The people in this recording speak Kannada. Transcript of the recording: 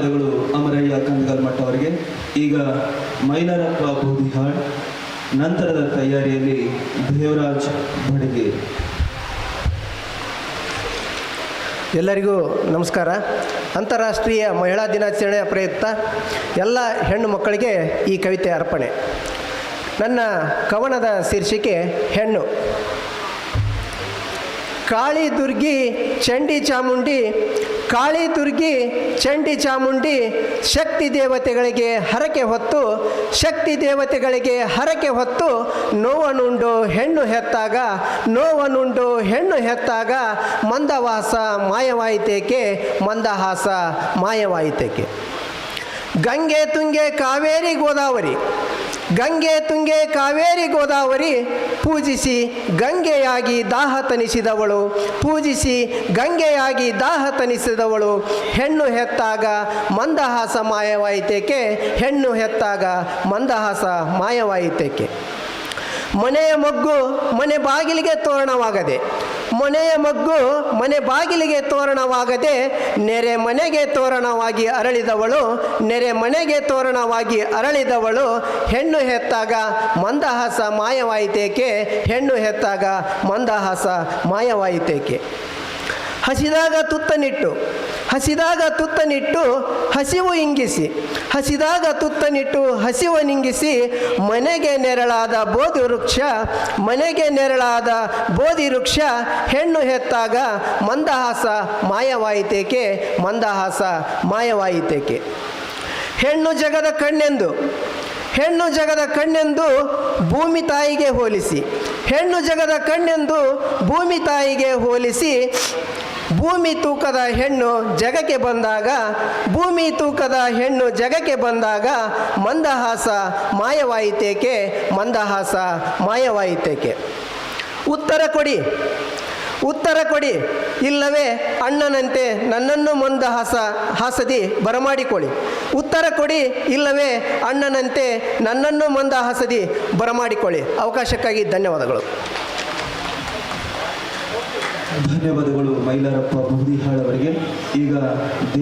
ಧನ್ಯವಾದಗಳು ಅಮರಯ್ಯ ಕಂದಗಲ್ಮಠ ಅವರಿಗೆ. ಈಗ ಮೈಲಾರಪ್ಪ ಬೂದಿಹಾಳ್ ನಂತರದ ತಯಾರಿಯಲ್ಲಿ ದೇವರಾಜ್ ಬಡಿಗೆ. ಎಲ್ಲರಿಗೂ ನಮಸ್ಕಾರ. ಅಂತಾರಾಷ್ಟ್ರೀಯ ಮಹಿಳಾ ದಿನಾಚರಣೆಯ ಪ್ರಯುಕ್ತ ಎಲ್ಲ ಹೆಣ್ಣು ಮಕ್ಕಳಿಗೆ ಈ ಕವಿತೆ ಅರ್ಪಣೆ. ನನ್ನ ಕವನದ ಶೀರ್ಷಿಕೆ ಹೆಣ್ಣು. ಕಾಳಿ ದುರ್ಗಿ ಚಂಡಿ ಚಾಮುಂಡಿ, ಕಾಳಿ ದುರ್ಗಿ ಚಂಡಿ ಚಾಮುಂಡಿ ಶಕ್ತಿ ದೇವತೆಗಳಿಗೆ ಹರಕೆ ಹೊತ್ತು, ಶಕ್ತಿ ದೇವತೆಗಳಿಗೆ ಹರಕೆ ಹೊತ್ತು ನೋವನುಂಡು ಹೆಣ್ಣು ಹೆತ್ತಾಗ, ನೋವನುಂಡು ಹೆಣ್ಣು ಹೆತ್ತಾಗ ಮಂದವಾಸ ಮಾಯವಾಯಿತೇಕೆ, ಮಂದಹಾಸ ಮಾಯವಾಯಿತೇಕೆ? ಗಂಗೆ ತುಂಗೆ ಕಾವೇರಿ ಗೋದಾವರಿ. ಗಂಗೆ ತುಂಗೆ ಕಾವೇರಿ ಗೋದಾವರಿ ಪೂಜಿಸಿ ಗಂಗೆಯಾಗಿ ದಾಹ ತನಿಸಿದವಳು. ಪೂಜಿಸಿ ಗಂಗೆಯಾಗಿ ದಾಹ ತನಿಸಿದವಳು. ಹೆಣ್ಣು ಹೆತ್ತಾಗ ಮಂದಹಾಸ ಮಾಯವಾಯಿತೇಕೆ? ಹೆಣ್ಣು ಹೆತ್ತಾಗ ಮಂದಹಾಸ ಮಾಯವಾಯಿತೇಕೆ? ಮನೆಯ ಮಗ್ಗು ಮನೆ ಬಾಗಿಲಿಗೆ ತೋರಣವಾಗದೆ ಮನೆಯ ಮಗ್ಗು ಮನೆ ಬಾಗಿಲಿಗೆ ತೋರಣವಾಗದೆ ನೆರೆ ಮನೆಗೆ ತೋರಣವಾಗಿ ಅರಳಿದವಳು, ನೆರೆ ಮನೆಗೆ ತೋರಣವಾಗಿ ಅರಳಿದವಳು, ಹೆಣ್ಣು ಹೆತ್ತಾಗ ಮಂದಹಾಸ ಮಾಯವಾಯಿತೇಕೆ, ಹೆಣ್ಣು ಹೆತ್ತಾಗ ಮಂದಹಾಸ ಮಾಯವಾಯಿತೇಕೆ? ಹಸಿದಾಗ ತುತ್ತನಿಟ್ಟು ಹಸಿದಾಗ ತುತ್ತನಿಟ್ಟು ಹಸಿವು ಇಂಗಿಸಿ, ಹಸಿದಾಗ ತುತ್ತನಿಟ್ಟು ಹಸಿವು ನಿಂಗಿಸಿ, ಮನೆಗೆ ನೆರಳಾದ ಬೋಧಿ ವೃಕ್ಷ, ಮನೆಗೆ ನೆರಳಾದ ಬೋಧಿ ವೃಕ್ಷ, ಹೆಣ್ಣು ಹೆತ್ತಾಗ ಮಂದಹಾಸ ಮಾಯವಾಯಿತೇಕೆ ಮಂದಹಾಸ ಮಾಯವಾಯಿತೇಕೆ? ಹೆಣ್ಣು ಜಗದ ಕಣ್ಣೆಂದು, ಹೆಣ್ಣು ಜಗದ ಕಣ್ಣೆಂದು ಭೂಮಿ ತಾಯಿಗೆ ಹೋಲಿಸಿ, ಹೆಣ್ಣು ಜಗದ ಕಣ್ಣೆಂದು ಭೂಮಿ ತಾಯಿಗೆ ಹೋಲಿಸಿ ಭೂಮಿ ತೂಕದ ಹೆಣ್ಣು ಜಗಕ್ಕೆ ಬಂದಾಗ, ಭೂಮಿ ತೂಕದ ಹೆಣ್ಣು ಜಗಕ್ಕೆ ಬಂದಾಗ ಮಂದಹಾಸ ಮಾಯವಾಯಿತೇಕೆ? ಮಂದಹಾಸ ಮಾಯವಾಯಿತೇಕೆ? ಉತ್ತರ ಕೊಡಿ. ಉತ್ತರ ಕೊಡಿ. ಇಲ್ಲವೇ ಅಣ್ಣನಂತೆ ನನ್ನನ್ನು ಮಂದ ಹಾಸ ಹಾಸದಿ ಬರಮಾಡಿಕೊಳ್ಳಿ. ಉತ್ತರ ಕೊಡಿ. ಇಲ್ಲವೇ ಅಣ್ಣನಂತೆ ನನ್ನನ್ನು ಮಂದ ಹಾಸದಿ ಬರಮಾಡಿಕೊಳ್ಳಿ. ಅವಕಾಶಕ್ಕಾಗಿ ಧನ್ಯವಾದಗಳು. ಧನ್ಯವಾದಗಳು ಮೈಲಾರಪ್ಪ ಬೂದಿಹಾಳ್ ಅವರಿಗೆ. ಈಗ